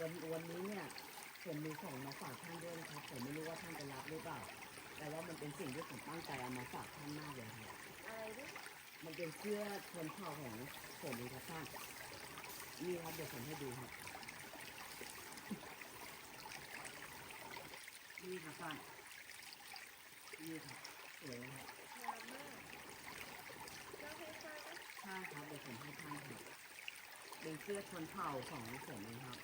วันวันนี้เนี่ยผมมีของมาฝากท่านด้วยนะครับ ผมไม่รู้ว่าท่านจะรับหรือเปล่า แต่ว่ามันเป็นสิ่งที่ผมตั้งใจเอามาฝากท่านมากเลยครับอะไรดิมันเป็นเสื้อชนเผ่าของผมเองครับท่านนี่ครับเดี๋ยวผมให้ดูครับนี่ครับท่านนี่ครับสวยนะครับงามมากเจ้าให้ฟ้าก็ใช่ครับเดี๋ยวผมให้ท่านครับเป็นเสื้อชนเผ่าของผมเองครับ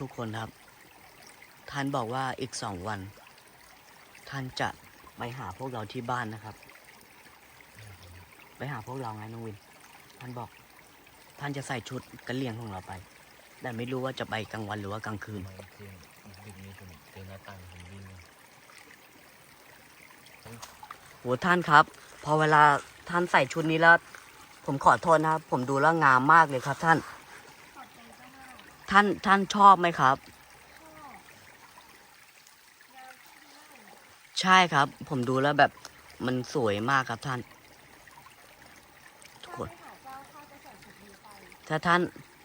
ทุกคนครับ ท่านบอกว่าอีกสองวัน ท่านจะไปหาพวกเราที่บ้านนะครับ ไปหาพวกเราไงน้องวิน ท่านบอก ท่านจะใส่ชุดกระเลียงของเราไป แต่ไม่รู้ว่าจะไปกลางวันหรือว่ากลางคืนม่เที่ยงดึกนี้ผมเจอหน้าต่างผมวิ่งเลยโหท่านครับ พอเวลาท่านใส่ชุดนี้แล้ว ผมขอโทษนะครับ ผมดูแล้วงามมากเลยครับท่าน ขอบใจเจ้ามาก ท่านท่านชอบไหมครับ ใช่ครับ ผมดูแล้วแบบมันสวยมากครับท่าน ทุกคน ถ้าท่าน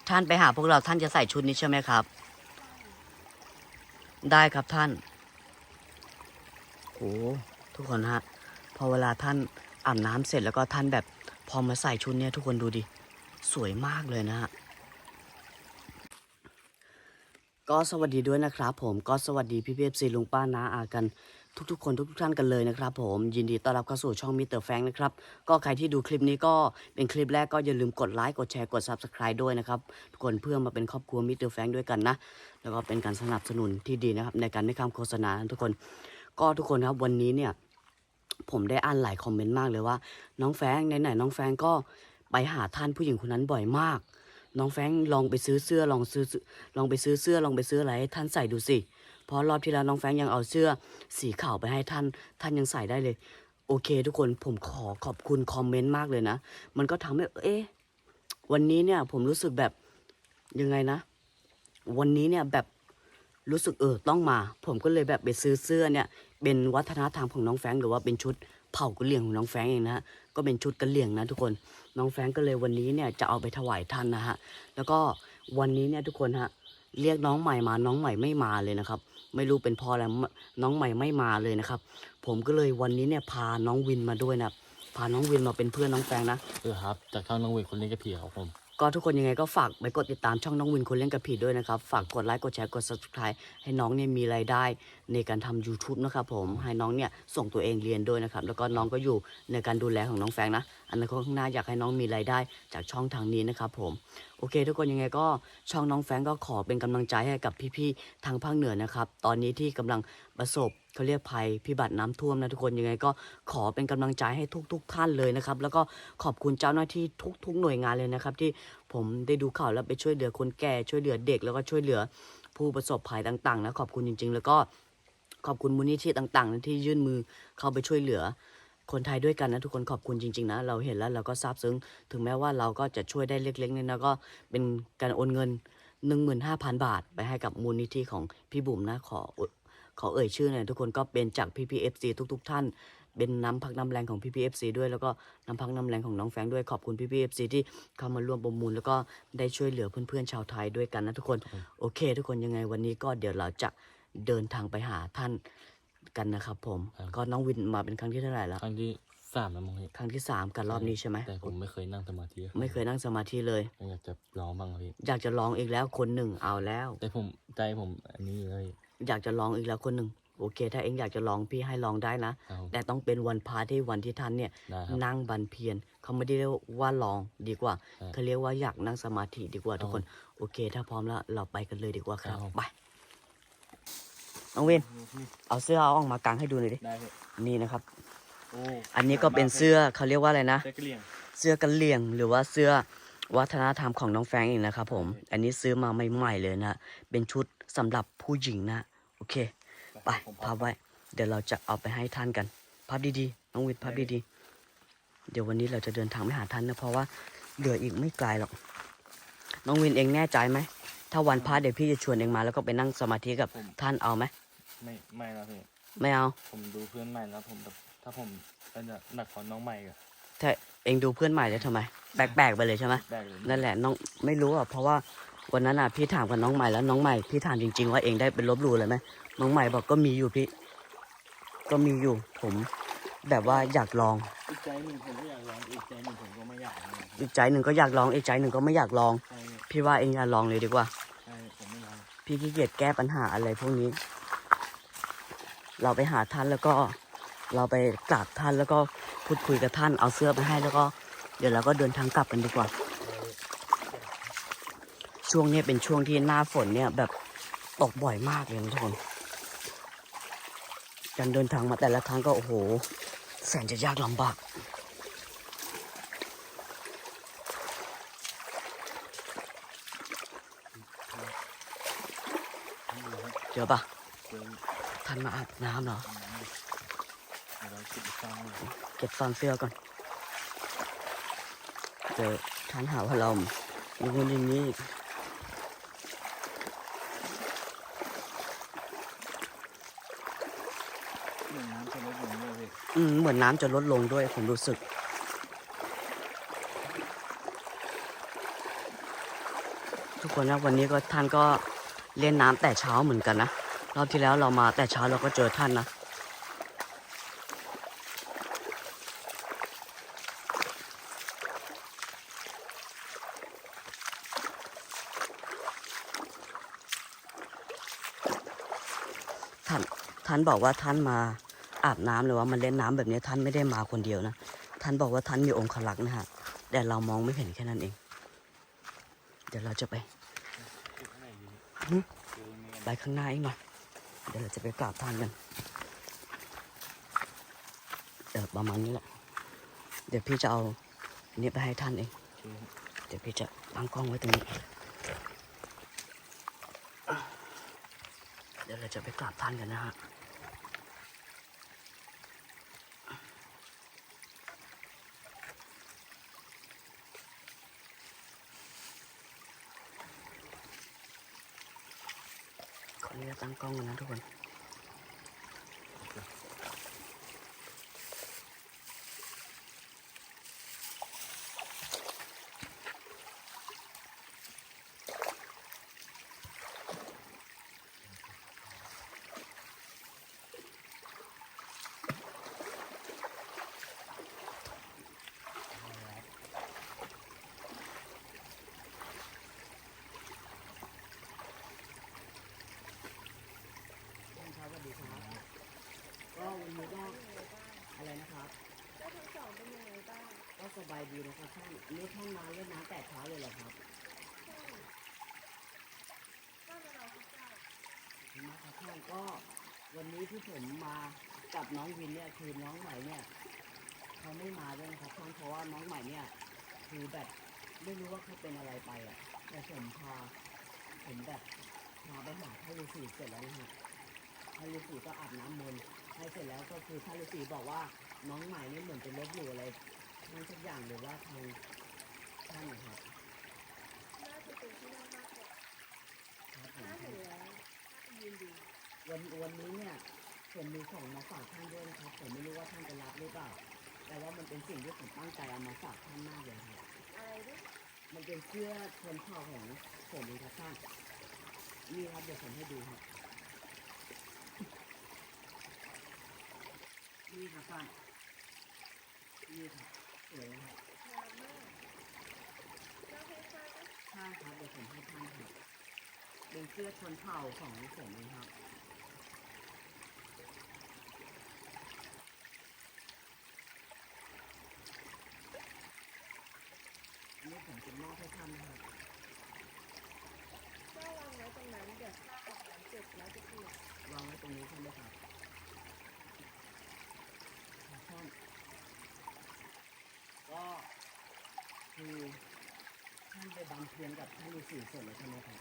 ท่านไปหาพวกเราท่านจะใส่ชุดนี้ใช่ไหมครับ ได้ครับท่านโหทุกคนฮะพอเวลาท่านอาบน้ำเสร็จแล้วก็ท่านแบบพอมาใส่ชุดเนี้ยทุกคนดูดิ สวยมากเลยนะฮะ ก็สวัสดีด้วยนะครับผมก็สวัสดีพี่เพียซีลุงป้าน้าอากัน ทุกๆ คนทุกๆท่านกันเลยนะครับผมยินดีต้อนรับเข้าสู่ช่องมิเตอร์แฟงนะครับ ก็ใครที่ดูคลิปนี้ก็เป็นคลิปแรกก็อย่าลืมกดไลค์กดแชร์กด Subscribe ด้วยนะครับ ทุกคนเพื่อมาเป็นครอบครัวมิเตอร์แฟงด้วยกันนะ แล้วก็เป็นการสนับสนุนที่ดีนะครับ ในการไม่ข้ามโฆษณาทุกคน ก็ทุกคนครับวันนี้เนี่ย ผมได้อ่านหลายคอมเมนต์มากเลยว่า น้องแฟงไหนๆน้องแฟงก็ไปหาท่านผู้หญิงคนนั้นบ่อยมาก น้องแฟงลองไปซื้อเสื้อลองซื้อลองไปซื้อเสื้อลองไปซื้ออะไรให้ท่านใส่ดูสิ เพราะรอบที่แล้วน้องแฟงยังเอาเสื้อสีขาวไปให้ท่าน ท่านยังใส่ได้เลย โอเค ทุกคนผมขอขอบคุณคอมเมนต์มากเลยนะ มันก็ทำให้เอ๊ะวันนี้เนี่ยผมรู้สึกแบบยังไงนะ วันนี้เนี่ยแบบรู้สึกเออต้องมา ผมก็เลยแบบไปซื้อเสื้อเนี่ยเป็นวัฒนธรรมของน้องแฟงหรือว่าเป็นชุดเผ่ากะเหลี่ยงของน้องแฟงเองนะฮะก็เป็นชุดกะเหลี่ยงนะทุกคน น้องแฟรงค์ก็เลยวันนี้เนี่ยจะเอาไปถวายท่านนะฮะ แล้วก็วันนี้เนี่ยทุกคนฮะเรียกน้องใหม่มาน้องใหม่ไม่มาเลยนะครับ ไม่รู้เป็นเพราะอะไรน้องใหม่ไม่มาเลยนะครับ ผมก็เลยวันนี้เนี่ยพาน้องวินมาด้วยนะครับพาน้องวินมาเป็นเพื่อนน้องแฟรงค์นะเออครับจากช่องน้องเวทคนเล่นกับผีครับผมก็ทุกคนยังไงก็ฝากไปกดติดตามช่องน้องวินคนเล่นกับผีด้วยนะครับ ฝากกดไลค์กดแชร์กด subscribe ให้น้องเนี่ยมีรายได้ ในการทำ YouTube นะครับผมให้น้องเนี่ยส่งตัวเองเรียนด้วยนะครับแล้วก็น้องก็อยู่ในการดูแลของน้องแฟงนะอันนั้นข้างหน้าอยากให้น้องมีรายได้จากช่องทางนี้นะครับผมโอเค ทุกคนยังไงก็ช่องน้องแฟงก็ขอเป็นกำลังใจให้กับพี่ๆทางภาคเหนือนะครับตอนนี้ที่กำลังประสบเขาเรียกภัยพิบัติน้ำท่วมนะทุกคนยังไงก็ขอเป็นกำลังใจให้ทุกๆท่านเลยนะครับแล้วก็ขอบคุณเจ้าหน้าที่ทุก ๆ หน่วยงานเลยนะครับ ที่ผมได้ดูข่าวแล้วไปช่วยเหลือคนแก่ช่วยเหลือเด็กแล้วก็ช่วยเหลือผู้ประสบภัยต่างๆนะขอบคุณจริง ๆ แล้วก็ ขอบคุณมูลนิธิต่างๆนะที่ยื่นมือเข้าไปช่วยเหลือ คนไทยด้วยกันนะทุกคนขอบคุณจริงๆนะเราเห็นแล้วเราก็ซาบซึ้ง ถึงแม้ว่าเราก็จะช่วยได้เล็กๆเนี่ยนะก็เป็นการโอนเงิน 15,000 บาท ไปให้กับมูลนิธิของพี่บุ๋มนะขอขอเอ่ยชื่อหน่อยทุกคนก็เป็นจาก PPFC ทุก ๆ ท่านเป็นน้ำพักน้ำแรงของ PPFC ด้วยแล้วก็น้ำพักน้ำแรงของน้องแฟรงค์ด้วยขอบคุณ PPFC ที่เข้ามาร่วมประมูล แล้วก็ได้ช่วยเหลือเพื่อนๆชาวไทยด้วยกันนะทุกคน โอเค ทุกคนยังไงวันนี้ก็เดี๋ยวเราจะ เดินทางไปหาท่านกันนะครับผมก็น้องวินมาเป็นครั้งที่เท่าไหร่แล้ว ครั้งที่สามแล้วมั้งพี่ครั้งที่สามกันรอบนี้ใช่ไหม แต่ผมไม่เคยนั่งสมาธิไม่เคยนั่งสมาธิเลย อยากจะร้องบ้างครับพี่อยากจะลองอีกแล้วคนหนึ่งเอาแล้ว แต่ผมใจผมอันนี้เลยอยากจะลองอีกแล้วคนหนึ่งโอเค ถ้าเองอยากจะลองพี่ให้ลองได้นะ ครับผมแต่ต้องเป็นวันพาที่วันที่ท่านเนี่ย ได้ครับ นั่งบันเพียรเขาไม่ได้เรียกว่าลองดีกว่าใช่เขาเรียกว่าอยากนั่งสมาธิดีกว่าทุกคนครับโอเค ถ้าพร้อมแล้วเราไปกันเลยดีกว่าครับครับผม ไป น้องเวนเอาเสื้อเอาออกมากางให้ดูหน่อยดิ ได้พี่นี่นะครับ โอ้อันนี้ก็เป็นเสื้อเขาเรียกว่าอะไรนะ เสื้อกระเหลี่ยง เสื้อกันเหลี่ยงหรือว่าเสื้อวัฒนธรรมของน้องแฟรงก์เองนะครับผมใช่อันนี้ซื้อมาใหม่ๆเลยนะ เป็นชุดสำหรับผู้หญิงนะ โอเค ไปผมพับไว้ เดี๋ยวเราจะเอาไปให้ท่านกันพับดีๆ น้องวิทย์พับดีๆ เดี๋ยววันนี้เราจะเดินทางไปหาท่านนะเพราะว่าเหลืออีกไม่ไกลหรอก น้องวินเองแน่ใจไหม ถ้าวันพระเดี๋ยวพี่จะชวนเองมาแล้วก็ไปนั่งสมาธิกับท่านเอาไหม ไม่ไม่แล้วพี่ ไม่เอา ผมดูเพื่อนใหม่แล้วผมแบบถ้าผมเป็นแบบหนักกว่าน้องใหม่อะถ้าเองดูเพื่อนใหม่เลยทำไมแปลกๆไปเลยใช่ไหมแบกเลยนั่นแหละน้องไม่รู้อะเพราะว่าวันนั้นอะพี่ถามกับน้องใหม่แล้วน้องใหม่พี่ถามจริง ๆ ว่าเองได้เป็นลบหลู่เลยไหมน้องใหม่บอกก็มีอยู่พี่ ก็มีอยู่ ผม แบบว่าอยากลอง อีกใจหนึ่งผมก็อยากลองอีกใจหนึ่งผมก็ไม่อยากลองอีกใจหนึ่งก็อยากลองอีกใจหนึ่งก็ไม่อยากลอง ใช่พี่ว่าเองอย่าลองเลยดีกว่า ใช่ผมไม่ลองพี่ขี้เกียจแก้ปัญหาอะไรพวกนี้ เราไปหาท่านแล้วก็เราไปกราบท่านแล้วก็พูดคุยกับท่านเอาเสื้อไปให้แล้วก็ เดี๋ยวเราก็เดินทางกลับกันดีกว่า ช่วงนี้เป็นช่วงที่หน้าฝนเนี่ยแบบตกบ่อยมากเลยทุกคนการเดินทางมาแต่ละครั้งก็โอ้โห แสนจะยากลำบากทั้งหมดครับเจอปะ ท่านมาอาบน้ำเหรอเก็บฟังเสื้อก่อนเจอท่านหาว่าเราอย่างนู้นอย่างนี้เหมือนน้ำจะลดลงเลยพี่อืมเหมือนน้ำจะลดลงด้วยผมรู้สึก ทุกคนนะวันนี้ก็ท่านก็เล่นน้ำแต่เช้าเหมือนกันนะ รอบที่แล้วเรามาแต่เช้าเราก็เจอท่านนะท่านท่านบอกว่าท่านมาอาบน้ำหรือว่ามาเล่นน้ำแบบนี้ท่านไม่ได้มาคนเดียวนะท่านบอกว่าท่านมีองค์ขลักนะฮะแต่เรามองไม่เห็นแค่นั้นเอง เดี๋ยวเราจะไป ไปข้างหน้าอีกหน่อย ดี๋ยวเราจะไปกราบท่านกันเดี๋ยวประมาณนี้แหละ เดี๋ยวพี่จะเอาอันนี้ไปให้ท่านเองเจอเดี๋ยวพี่จะตั้งกล้องไว้ตรงนี้ เดี๋ยวเราจะไปกราบท่านกันนะฮะ ขออนุญาตตั้ง กล้องกันนะทุกคนท่านครับสวัสดีครับ ก็วันนี้ก็อะไรนะครับ แล้วทั้งสองเป็นยังไงบ้าง ก็ส บายดีนะครับท่านนี่ท่านมาเล่นน้ำแต่เช้าเลยเหรอครับใช่ก็จะรอคุณเจ้าคุณมาครับท่านก็วันนี้ที่ผมมากับน้องวินเนี่ยคือน้องใหม่เนี่ยเขาไม่มาด้วยนะครับท่านเพราะว่าน้องใหม่เนี่ยคือแบบไม่รู้ว่าเขาเป็นอะไรไปอะแต่ผมพาผมแบบพาไปหาท่านฤาษีเสร็จแล้วนะฮะท่านฤาษีก็อาบน้ำมนต์ให้เสร็จแล้วก็คือท่านฤาษีบอกว่าน้องใหม่นี่เหมือนจะลบหลู่อะไร ทั้งสักอย่างหรือว่าทางท่านนะครับน่าจะเป็นที่น่ามากกว่าครับผมถ้าเห็นแล้วยืนดีวันวันนี้เนี่ยผมมีของมาฝากท่านด้วยนะครับ ผมไม่รู้ว่าท่านจะรับหรือเปล่า แต่ว่ามันเป็นสิ่งที่ผมตั้งใจเอามาฝากท่านมากเลยครับอะไรด้วยมันเป็นเสื้อชนเผ่าของผมเองครับท่านนี่ครับเดี๋ยวผมให้ดูครับนี่ครับท่านนี่ครับ สวยนะครับใช่ครับเดี๋ยวผมให้ท่านครับเป็นเสื้อชนเผ่าของผมเองครับ ดำเพียงกับท่านฤาษีส่วนเลยใช่ไหมครับ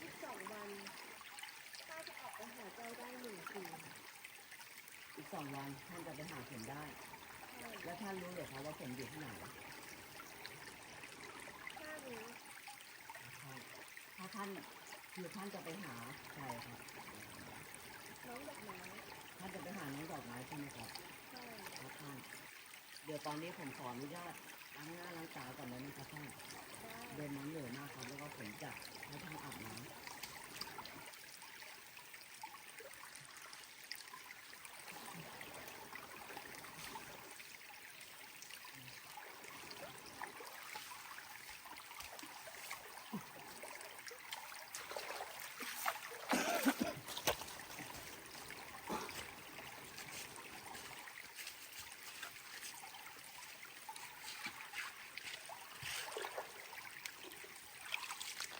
อีกสองวันข้าจะออกไปหาเจ้าได้หนึ่งคืนอีกสองวันท่านจะไปหาผมได้และท่านรู้เหรอครับว่าผมอยู่ที่ไหนข้ารู้ถ้าท่านคือท่านจะไปหาใครครับ น้องดอกไม้ท่านจะไปหาน้องดอกไม้ใช่ไหมครับ ใช่ ครับท่าน เดี๋ยวตอนนี้ผมขออนุญาต ล้างหน้าล้างตาก่อนเลยนะครับท่านเดินน้ำเหนื่อยมากครับแล้วก็ผมจะให้ท่านอาบน้ำ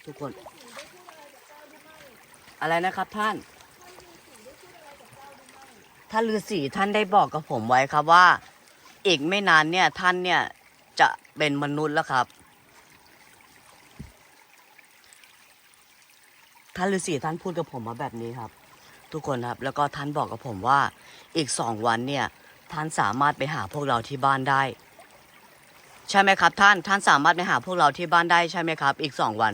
ทุกคน อะไรนะครับท่าน ท่านฤาษีท่านได้บอกกับผมไว้ครับว่า อีกไม่นานเนี่ยท่านเนี่ยจะเป็นมนุษย์แล้วครับ ท่านฤาษีท่านพูดกับผมมาแบบนี้ครับ ทุกคนครับ แล้วก็ท่านบอกกับผมว่า อีกสองวันเนี่ยท่านสามารถไปหาพวกเราที่บ้านได้ ใช่ไหมครับท่านท่านสามารถไปหาพวกเราที่บ้านได้ใช่ไหมครับ อีกสองวัน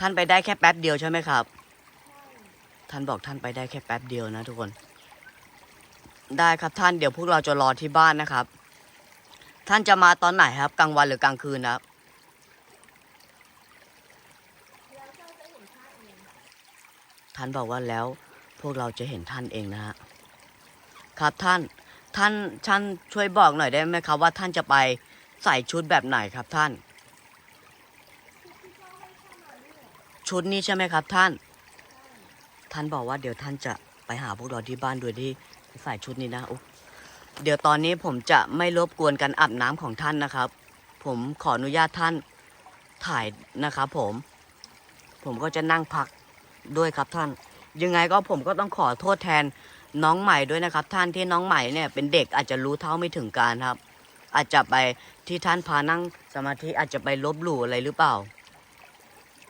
ท่านไปได้แค่แป๊บเดียวใช่ไหมครับ ท่านบอกท่านไปได้แค่แป๊บเดียวนะทุกคน ได้ครับท่านเดี๋ยวพวกเราจะรอที่บ้านนะครับ ท่านจะมาตอนไหนครับ กลางวันหรือกลางคืนนะครับ ท่านบอกว่าแล้วพวกเราจะเห็นท่านเองนะฮะครับท่านท่านท่านช่วยบอกหน่อยได้ไหมครับ ว่าท่านจะไปใส่ชุดแบบไหนครับท่าน ชุดนี้ใช่ไหมครับท่าน ท่านบอกว่าเดี๋ยวท่านจะไปหาพวกเราที่บ้านโดยที่ใส่ชุดนี้นะอุ๊เดี๋ยวตอนนี้ผมจะไม่รบกวนการอาบน้ำของท่านนะครับ ผมขออนุญาตท่านถ่ายนะครับผม ผมก็จะนั่งพักด้วยครับท่าน ยังไงก็ผมก็ต้องขอโทษแทนน้องใหม่ด้วยนะครับ ท่านที่น้องใหม่เนี่ยเป็นเด็กอาจจะรู้เท่าไม่ถึงการครับ อาจจะไปที่ท่านพานั่งสมาธิอาจจะไปลบหลู่อะไรหรือเปล่า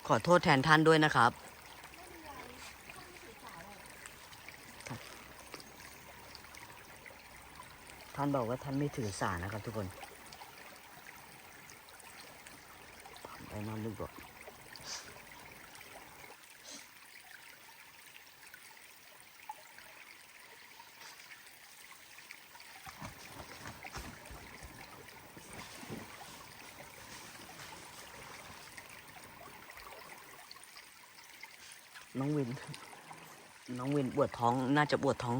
ขอโทษแทนท่านด้วยนะครับ ท่านบอกว่าท่านไม่ถือสานะครับทุกคนไปนอนลึกก่อน น้องวินน้องวินปวดท้องน่าจะปวดท้อง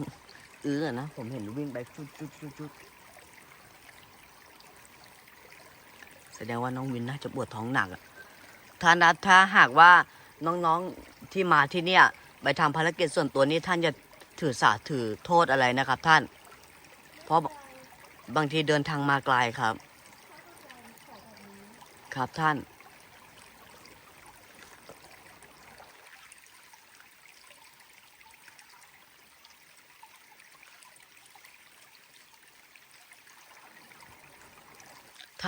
เอื้อนะ ผมเห็นวิ่งไปฟุดฟุดฟุดฟุดแสดงว่าน้องวินน่าจะปวดท้องหนักอะถ้านะถ้าหากว่าน้องๆที่มาที่เนี่ย ไปทำภารกิจส่วนตัวนี้ท่านจะถือสาถือโทษอะไรนะครับ ท่าน เพราะบางทีเดินทางมาไกลครับ ครับท่าน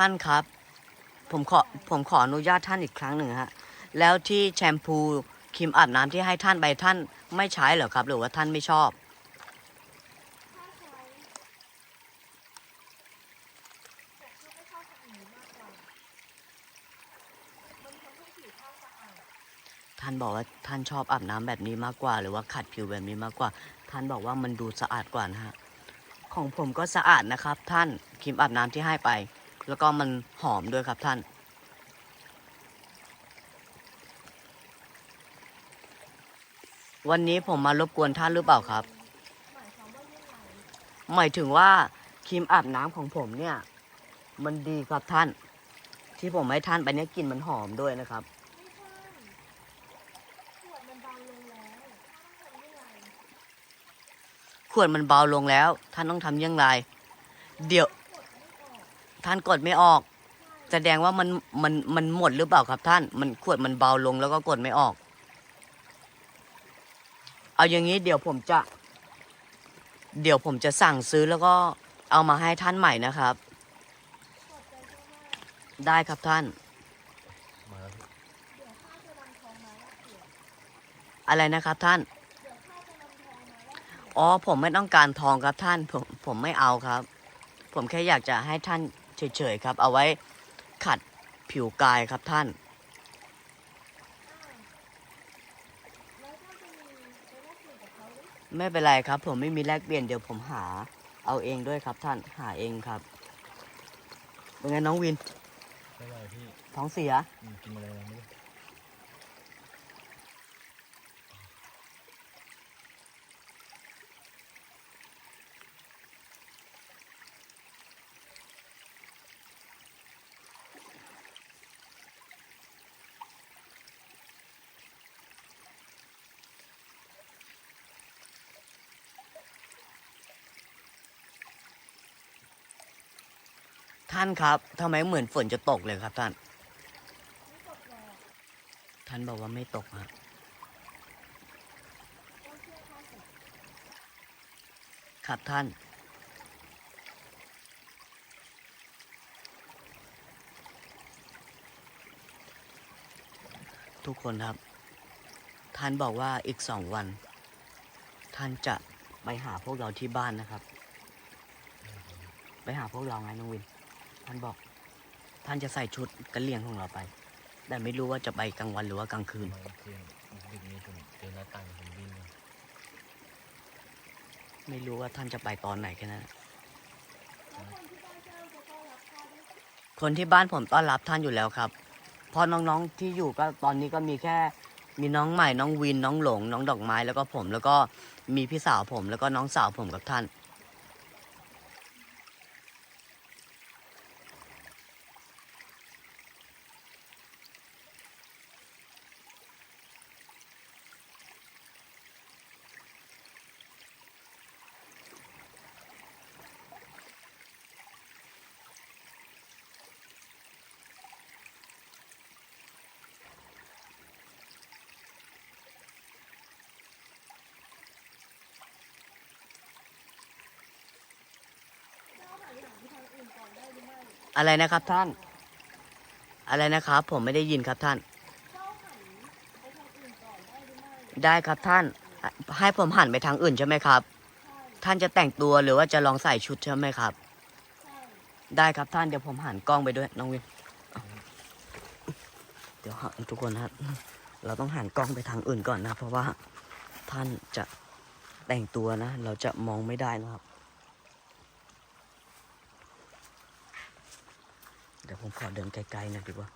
ท่านครับ ผมขอผมขออนุญาตท่านอีกครั้งหนึ่งฮะแล้วที่แชมพูครีมอาบน้ำที่ให้ท่านไปท่านไม่ใช้เหรอครับ หรือว่าท่านไม่ชอบ ท่านบอกว่าท่านชอบอาบน้ำแบบนี้มากกว่า หรือว่าขัดผิวแบบนี้มากกว่า ท่านบอกว่ามันดูสะอาดกว่านะฮะของผมก็สะอาดนะครับ ท่านครีมอาบน้ำที่ให้ไป แล้วก็มันหอมด้วยครับท่าน วันนี้ผมมารบกวนท่านหรือเปล่าครับ หมายถึงว่าครีมอาบน้ำของผมเนี่ย มันดีครับท่าน ที่ผมให้ท่านไปเนี่ยกลิ่นมันหอมด้วยนะครับขวดมันเบาลงแล้ว ท่านต้องทำอยังไงเดี๋ยว ท่านกดไม่ออก แสดงว่ามันมันมันหมดหรือเปล่าครับท่าน มันขวดมันเบาลงแล้วก็กดไม่ออก เอาอย่างนี้เดี๋ยวผมจะ เดี๋ยวผมจะสั่งซื้อแล้วก็เอามาให้ท่านใหม่นะครับ ได้ครับท่าน อะไรนะครับท่าน อ๋อผมไม่ต้องการทองครับท่าน ผมผมไม่เอาครับ ผมแค่อยากจะให้ท่าน เฉยๆครับ เอาไว้ขัดผิวกายครับท่าน ไม่เป็นไรครับ ผมไม่มีแลกเปลี่ยนเดี๋ยวผมหา เอาเองด้วยครับท่านหาเองครับเป็นไงน้องวินไม่ไหวพี่ท้องเสียอืมกินอะไรมาไม่รู้ ท่านครับทำไมเหมือนฝนจะตกเลยครับท่าน ท่านบอกว่าไม่ตกฮะต้องเชื่อข้าสิครับท่าน ทุกคนครับ ท่านบอกว่าอีกสองวัน ท่านจะไปหาพวกเราที่บ้านนะครับ ไปหาพวกเราไงน้องวิน ท่านบอก ท่านจะใส่ชุดกระเหลี่ยงของเราไป แต่ไม่รู้ว่าจะไปกลางวันหรือว่ากลางคืนมาเมื่อคืนดึกนี้ผมเจอหน้าต่างผมวิ่งเลยไม่รู้ว่าท่านจะไปตอนไหนแค่นั้นแล้วคนที่บ้านเจ้าจะต้อนรับข้าด้วยคนที่บ้านผมต้อนรับท่านอยู่แล้วครับเพราะน้องๆที่อยู่ก็ตอนนี้ก็มีแค่มีน้องใหม่น้องวินน้องหลง น้องดอกไม้แล้วก็ผม แล้วก็มีพี่สาวผม แล้วก็น้องสาวผมกับท่าน เจ้าหันหลังไปทางอื่นก่อนได้หรือไม่ อะไรนะครับท่าน อะไรนะครับ ผมไม่ได้ยินครับท่านเจ้าหันไปทางอื่นก่อนได้หรือไม่ได้ครับท่าน ให้ผมหันไปทางอื่นใช่ไหมครับใช่ท่านจะแต่งตัวหรือว่าจะลองใส่ชุดใช่ไหมครับใช่ได้ครับท่านเดี๋ยวผมหันกล้องไปด้วยน้องวินเดี๋ยวฮะทุกคนนะครับเราต้องหันกล้องไปทางอื่นก่อนนะ เพราะว่าท่านจะแต่งตัวนะ เราจะมองไม่ได้นะครับ เดี๋ยว ผมขอเดินไกลๆหน่อยดีกว่า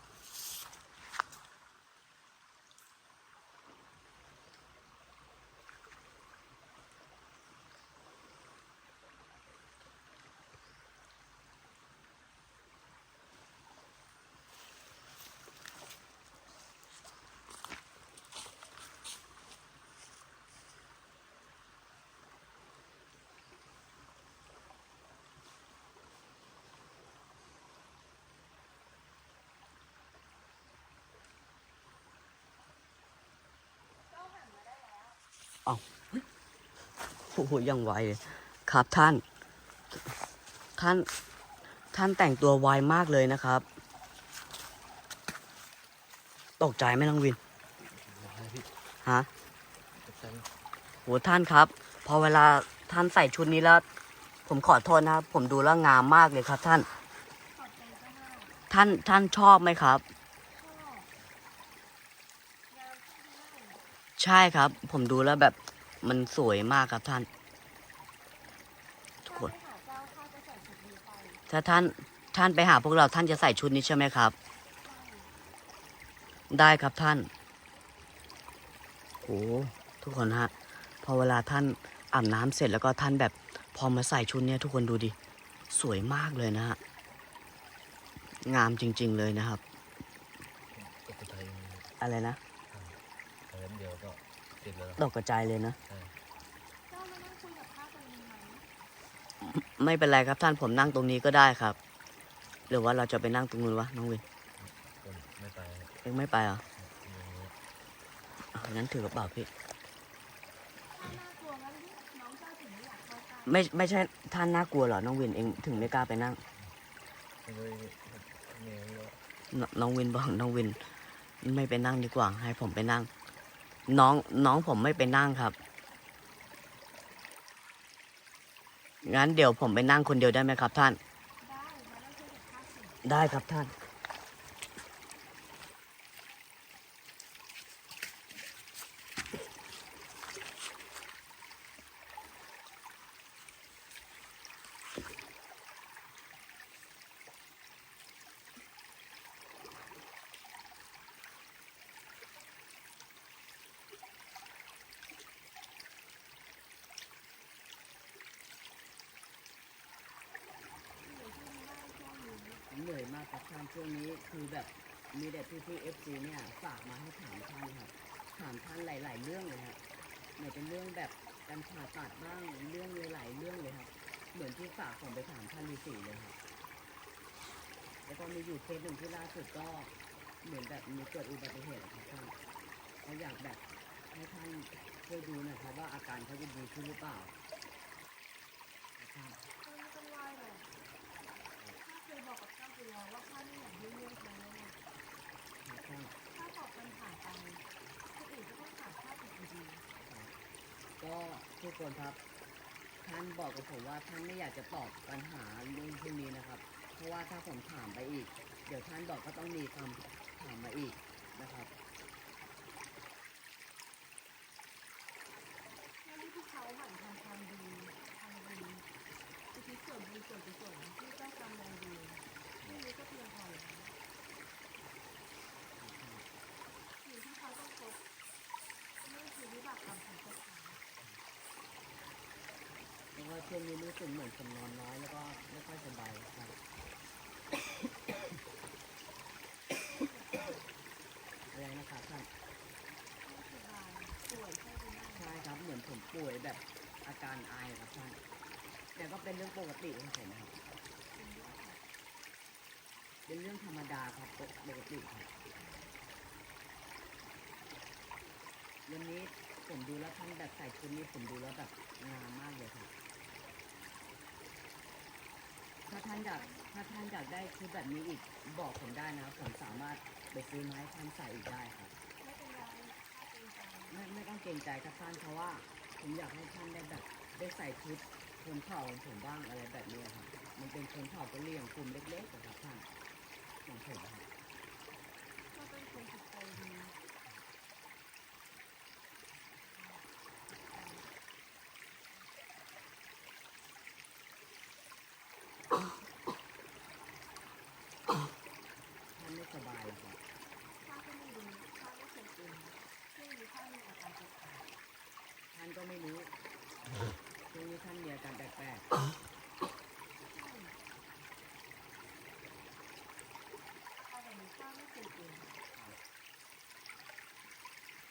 โอ้โหยังไวเลย ครับท่าน ท่าน ท่านแต่งตัวไวมากเลยนะครับ ตกใจไหมน้องวิน ฮะโหท่านครับ พอเวลาท่านใส่ชุดนี้แล้ว ผมขอโทษนะครับ ผมดูแล้วงามมากเลยครับ ท่าน ท่านท่านชอบไหมครับงานที่ได้ ใช่ครับ ผมดูแล้วแบบมันสวยมากครับท่าน ทุกคนถ้าไปหาเจ้าข้าจะใส่ชุดนี้ไปถ้าท่านท่านไปหาพวกเราท่านจะใส่ชุดนี้ใช่ไหมครับใช่ได้ครับท่านโอ้ทุกคนฮะพอเวลาท่านอาบน้ำเสร็จแล้วก็ท่านแบบพอมาใส่ชุดเนี้ยทุกคนดูดิสวยมากเลยนะฮะงามจริง ๆ เลยนะครับตกใจเลยอะไรนะแต่เดี๋ยว ก็เสร็จแล้วตกกระจายเลยนะใช่เจ้ามานั่งคุยกับข้าตรงนี้ไหมไม่เป็นไรครับท่านผมนั่งตรงนี้ก็ได้ครับ หรือว่าเราจะไปนั่งตรงนู้นวะน้องวินผมไม่ไปเอ็งไม่ไปเหรออย่างนี้อะงั้นถือกระเป๋าพี่ ข้าน่ากลัวงั้นน้องเจ้าถึงไม่อยากเข้าใกล้ไม่ไม่ใช่ท่านน่ากลัวเหรอน้องวินเองถึงไม่กล้าไปนั่ง ไม่เลยเหนื่อยแล้วนน้องวินบอกน้องวิน ไม่ไปนั่งดีกว่า ให้ผมไปนั่ง น้องน้องผมไม่ไปนั่งครับ งั้นเดี๋ยวผมไปนั่งคนเดียวได้ไหมครับท่าน ได้มานั่งคุยกับข้าสิได้ครับท่าน กับท่านช่วงนี้คือแบบ มีแต่พี่เอฟซีเนี่ยฝากมาให้ถามท่านครับถามท่านหลาย ๆ เรื่องเลยครับเหมือนเป็นเรื่องแบบการผ่าตัดบ้างเรื่องหลายๆเรื่องเลยครับ เหมือนที่ฝากผมไปถามท่านฤาษีเลยครับแล้วก็มีอยู่เคสหนึ่งที่ล่าสุดก็เหมือนแบบมีเกิดอุบัติเหตุครับท่านเขาอยากแบบให้ท่านช่วยดูหน่อยครับว่าอาการเขาจะดีขึ้นหรือเปล่าครับ ท่านไม่ต้องไหว้หรอกข้าเคยบอกกับท่านไปแล้วว่าข้าไม่อยากยุ่งเรื่องเขาแล้วไง ท่าน ถ้าตอบปัญหาไป คนอื่นก็ต้องถามข้าอีกอยู่ดีก็ทุกคนครับ ท่านบอกกับผมว่าท่านไม่อยากจะตอบปัญหาเรื่องพวกนี้นะครับ เพราะว่าถ้าผมถามไปอีก เดี๋ยวท่านบอกก็ต้องมีคำถามมาอีกนะครับ นั่นที่เขาหมั่นทำความดีทำดีอุทิศส่วนบุญส่วนกุศลที่เจ้ากรรมนายเวรไม่รู้ก็เพียงพอแล้วสิ่งที่เขาต้องพบนั่นคือวิบากกรรมของพวกเขา เพราะว่าช่วงนี้รู้สึกเหมือนผมนอนน้อยแล้วก็ไม่ค่อยสบายครับอะไรนะครับท่านไม่สบายป่วยใช่ไหมใช่ครับเหมือนผมป่วยแบบอาการไอครับท่านแต่ก็เป็นเรื่องปกติของผมครับ เป็นเรื่องธรรมดาครับปกปกติครับวันนี้ผมดูแล้วท่านแบบใส่ชุดนี้ผมดูแล้วแบบงามมากเลยครับ ถ้าท่านอยากถ้าท่านอยากได้ชุดแบบนี้อีกบอกผมได้นะครับ ผมสามารถไปซื้อมาให้ท่านใส่อีกได้ครับไม่เป็นไรข้าเป็นใจไม่ไม่ต้องเกรงใจครับท่านเพราะว่า ผมอยากให้ท่านได้แบบได้ใส่ชุดชนเผ่าของผมบ้างอะไรแบบนี้ครับ มันเป็นชนเผ่ากะเหรี่ยงกลุ่มเล็กๆอะครับท่านของผมครับ ข้าเป็นคนจิตใจดี ท่านไม่สบายหรอกครับ ข้าก็ไม่รู้ข้าไม่เคยเป็นไม่รู้ข้ามีอาการแปลก ท่านก็ ไม่รู้ช่วงนี้ท่านมีอาการแปลกๆ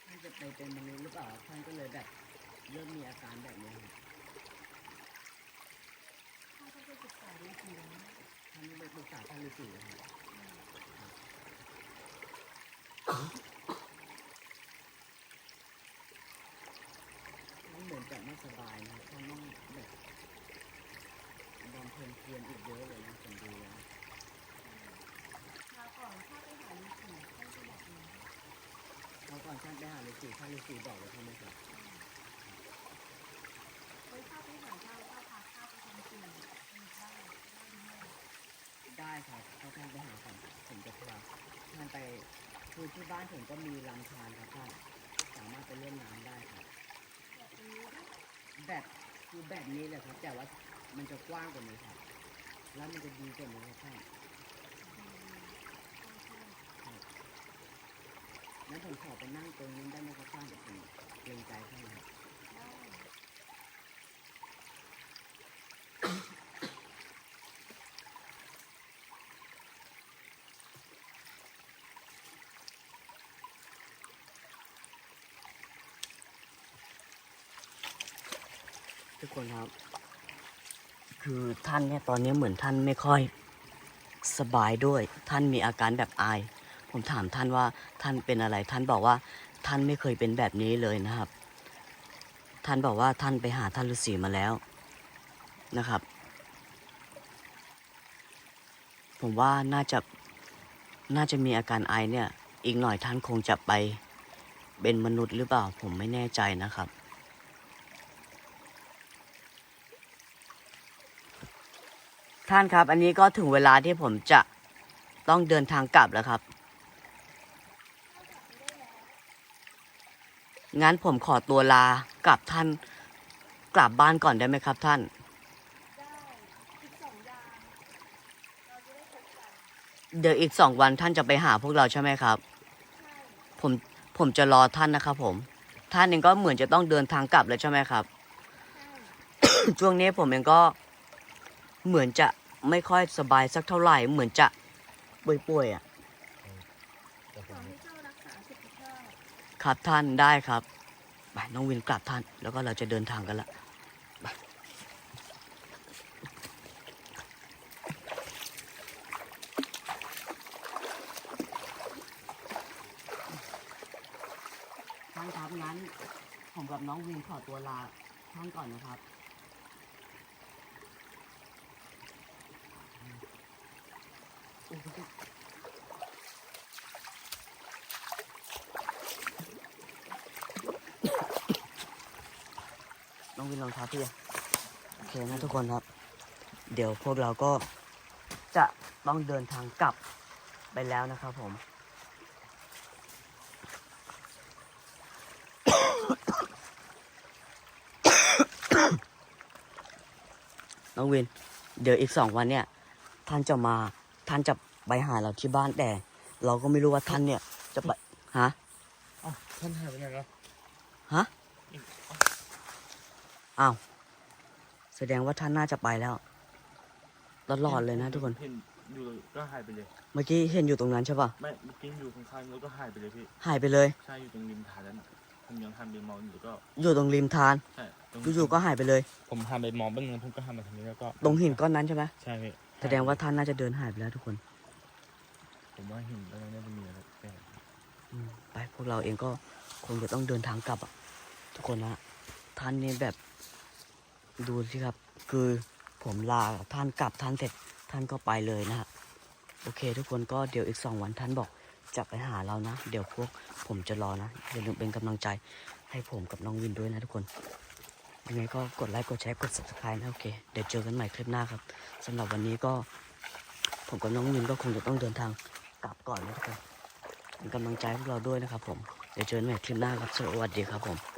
ท่านจะไปเป็นมนุษย์หรือเปล่าท่านก็เลยแบบเริ่มมีอาการแบบนี้ครับข้าก็ไปศึกษาดูทีแล้วท่านไปปรึกษาท่านฤาษีครับ ท่านเหมือนจะไม่สบายนะครับท่านต้องแบบบำเพ็ญเพียรอีกเยอะเลยนะผมดูแล้วคราวก่อนข้าไปหาฤาษีท่านก็บอกเองเพราะก่อนท่านไปหาฤาษีท่านฤาษีบอกเลยใช่ไหมครับไว้ยข้าไปหาเจ้าเจ้าพาข้าไปทำสิ่งได้ได้ดีมได้ครับถ้าท่านไปหาผมผมจะพาท่านไปคือที่บ้านผมก็มีลำธารครับท่านสามารถไปเล่นน้ำได้ครับ แบบนี้ด้วย แบบคือแบบนี้เลยครับ แต่ว่ามันจะกว้างกว่านี้ครับ แล้วมันจะดีกว่านี้ครับท่านงั้นผมขอไปนั่งตรงนี้ได้ไหมครับท่านเดี๋ยวผมเกรงใจท่านครับ ทุกคนครับ คือท่านเนี่ยตอนนี้เหมือนท่านไม่ค่อยสบายด้วย ท่านมีอาการแบบอาย ผมถามท่านว่าท่านเป็นอะไร ท่านบอกว่าท่านไม่เคยเป็นแบบนี้เลยนะครับ ท่านบอกว่าท่านไปหาท่านฤาษีมาแล้วนะครับ ผมว่าน่าจะน่าจะมีอาการไอเนี่ย อีกหน่อยท่านคงจะไปเป็นมนุษย์หรือเปล่า ผมไม่แน่ใจนะครับ ท่านครับ อันนี้ก็ถึงเวลาที่ผมจะต้องเดินทางกลับแล้วครับ งั้นผมขอตัวลากลับท่านกลับบ้านก่อนได้ไหมครับท่านได้อีกสองอย่างเราจะได้พบกันเดี๋ยวอีกสองวันท่านจะไปหาพวกเราใช่ไหมครับใช่ผมผมจะรอท่านนะครับผม ท่านเองก็เหมือนจะต้องเดินทางกลับแล้วใช่ไหมครับใช่ช่วงนี้ผมเองก็เหมือนจะ ไม่ค่อยสบายสักเท่าไหร่เหมือนจะป่วยๆอะแต่ผขอมให้เจ้ารักษาสุขภาพครับท่านได้ครับไปน้องวินกลับท่าน แล้วก็เราจะเดินทางกันละไปท่านครับงั้นผมกับน้องวินขอตัวลาท่านก่อนนะครับ น้องวินรองเท้าพี่อะโอเคนะทุกคนครับ เดี๋ยวพวกเราก็จะต้องเดินทางกลับไปแล้วนะครับผมน้องวิน เดี๋ยวอีกสองวันเนี่ย ท่านจะมาท่านจะไปหาเราที่บ้านแต่ เราก็ไม่รู้ว่าท่านเนี่ยจะไปฮะอ๋อท่านหายไปไหนแล้วฮะ อ้าว แสดงว่าท่านน่าจะไปแล้วตลอดเลยนะทุกคน เห็นอยู่ก็หายไปเลย เมื่อกี้เห็นอยู่ตรงนั้นใช่ป่ะ ไม่เมื่อกี้อยู่ข้างๆแล้วก็หายไปเลยพี่ หายไปเลย ใช่อยู่ตรงริมทานนั้นน่ะผมยังหันไปมองอยู่ก็ อยู่ตรงริมทาน ใช่ตรงอยู่ๆก็หายไปเลย ผมหันไปมองเบ้างนึงผมก็หันมาทางนี้แล้วก็ ตรงหินก้อนนั้นใช่ไหมใช่พี่แสดงว่าท่านน่าจะเดินหายไปแล้วทุกคน ผมว่าหินตรงนั้นน่าจะมีอะไรแปลกอืมไปพวกเราเองก็คงจะต้องเดินทางกลับอะ ทุกคนนะท่านนี่แบบ ดูสิครับ คือผมลาท่านกลับท่านเสร็จท่านก็ไปเลยนะฮะโอเค ทุกคนก็เดี๋ยวอีกสองวันท่านบอกจะไปหาเรานะ เดี๋ยวพวกผมจะรอนะอย่าลืมเป็นกำลังใจให้ผมกับน้องวินด้วยนะทุกคนยังไงก็กดไลค์กดแชร์กด subscribe นะโอเคเดี๋ยวเจอกันใหม่คลิปหน้าครับสำหรับวันนี้ก็ ผมกับน้องวินก็คงจะต้องเดินทางกลับก่อนนะทุกคนเป็นกำลังใจให้พวกเราด้วยนะครับผมเดี๋ยวเจอกันใหม่คลิปหน้าครับสวัสดีครับผม